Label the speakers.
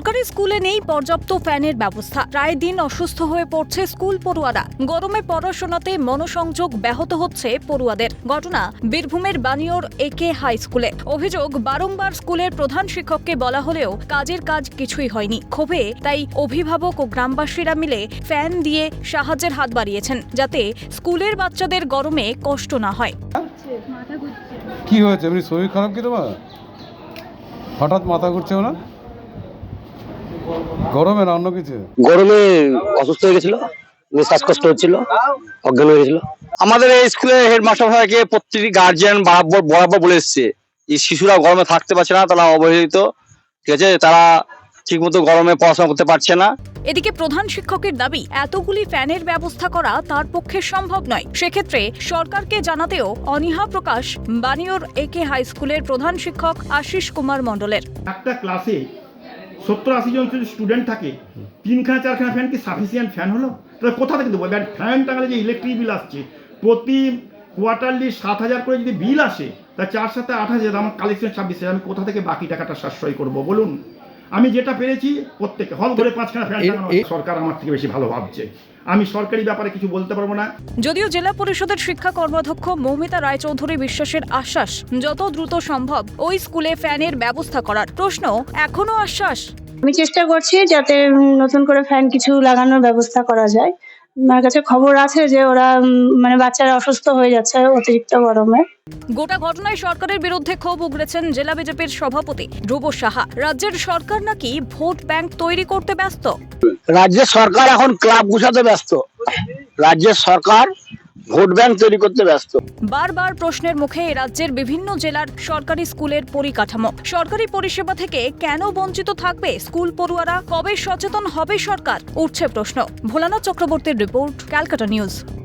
Speaker 1: সরকারি স্কুলে নেই পর্যাপ্ত ফ্যানের ব্যবস্থা। প্রায় দিন অসুস্থ হয়ে পড়ছে স্কুল পড়ুয়ারা। গরমে পড়াশোনাতে মনোসংযোগ ব্যাহত হচ্ছে পড়ুয়াদের। ঘটনা বীরভূমের বানিয়র একে হাই স্কুলে। অভিযোগ, বারংবার স্কুলের প্রধান শিক্ষককে বলা হলেও কাজের কাজ কিছুই হয়নি। ক্ষোভে তাই অভিভাবক ও গ্রামবাসীরা মিলে ফ্যান দিয়ে সাহায্যের হাত বাড়িয়েছেন, যাতে স্কুলের বাচ্চাদের গরমে কষ্ট না হয়।
Speaker 2: কি হয়েছে? শরীর খারাপ কি তোমার? হঠাৎ মাথা ঘুরছে না গরমে না অন্য কিছু?
Speaker 3: গরমে অসুস্থ হয়ে গেছিল শ্বাসকষ্ট হচ্ছিল অজ্ঞান হয়ে গেছিল। আমাদের এই স্কুলে হেডমাস্টার মশাইকে প্রত্যেকটি গার্জিয়ান বরাবর বরাবর বলে এসছে এই শিশুরা গরমে থাকতে পারছে না তারা অবহেলিত ঠিক আছে? তারা ঠিকমতো গরমে পড়াশোনা করতে পারছে না।
Speaker 1: এদিকে প্রধান শিক্ষকের দাবি এতগুলি ফ্যানের ব্যবস্থা করা তার পক্ষে সম্ভব নয়। সেক্ষেত্রে সরকারকে জানাতেও অনীহা প্রকাশ বানিয়র একে হাই স্কুলের প্রধান শিক্ষক আশিস কুমার মণ্ডলের।
Speaker 4: একটা ক্লাসে সত্তর আশি জন স্টুডেন্ট থাকে, তিনখানা, চারখানা ফ্যান কি সাফিসিয়েন্ট ফ্যান হলো? তাহলে কোথা থেকে দেবো? ব্যাট ফ্যান টাঙালে যে ইলেকট্রিক বিল আসছে, প্রতি কোয়ার্টারলি সাত হাজার করে যদি বিল আসে, তা চার সাথে আট হাজার, আমার কালেকশন ছাব্বিশ হাজার, আমি কোথা থেকে বাকি টাকাটা সাশ্রয় করব? বলুন। আমি যেটা পেরেছি প্রত্যেকে হল করে পাঁচখানা ফ্যান টাঙানো সরকার আমার থেকে বেশি ভালো ভাবছে। আমি সরকারি ব্যাপারে কিছু বলতে পারব না।
Speaker 1: যদিও জেলা পরিষদের শিক্ষা কর্মাধ্যক্ষ মৌমিতা রায়চৌধুরী বিশ্বাসের আশ্বাস যত দ্রুত সম্ভব ওই স্কুলে ফ্যানের ব্যবস্থা করার। প্রশ্ন এখনও আশ্বাস?
Speaker 5: আমি চেষ্টা করছি যাতে নতুন করে ফ্যান কিছু লাগানোর ব্যবস্থা করা যায়। আমার কাছে খবর আছে যে ওরা মানে বাচ্চারা অসুস্থ হয়ে যাচ্ছে অতিরিক্ত গরমে।
Speaker 1: গোটা ঘটনায় সরকারের বিরুদ্ধে ক্ষোভ উগড়েছেন জেলা বিজেপির সভাপতি ধ্রুব সাহা। রাজ্যের সরকার নাকি ভোট ব্যাংক তৈরি করতে ব্যস্ত?
Speaker 3: রাজ্যের সরকার এখন ক্লাব গুছাতে ব্যস্ত। রাজ্যের সরকার ভোট ব্যাংক তৈরি করতে ব্যস্ত।
Speaker 1: বারবার প্রশ্নের মুখে রাজ্যের বিভিন্ন জেলার সরকারি স্কুলের পরিকাঠামো। সরকারি পরিষেবা থেকে কেন বঞ্চিত থাকবে স্কুল পড়ুয়ারা? কবে সচেতন হবে সরকার? উঠছে প্রশ্ন। ভোলানাথ চক্রবর্তীর রিপোর্ট, ক্যালকাটা নিউজ।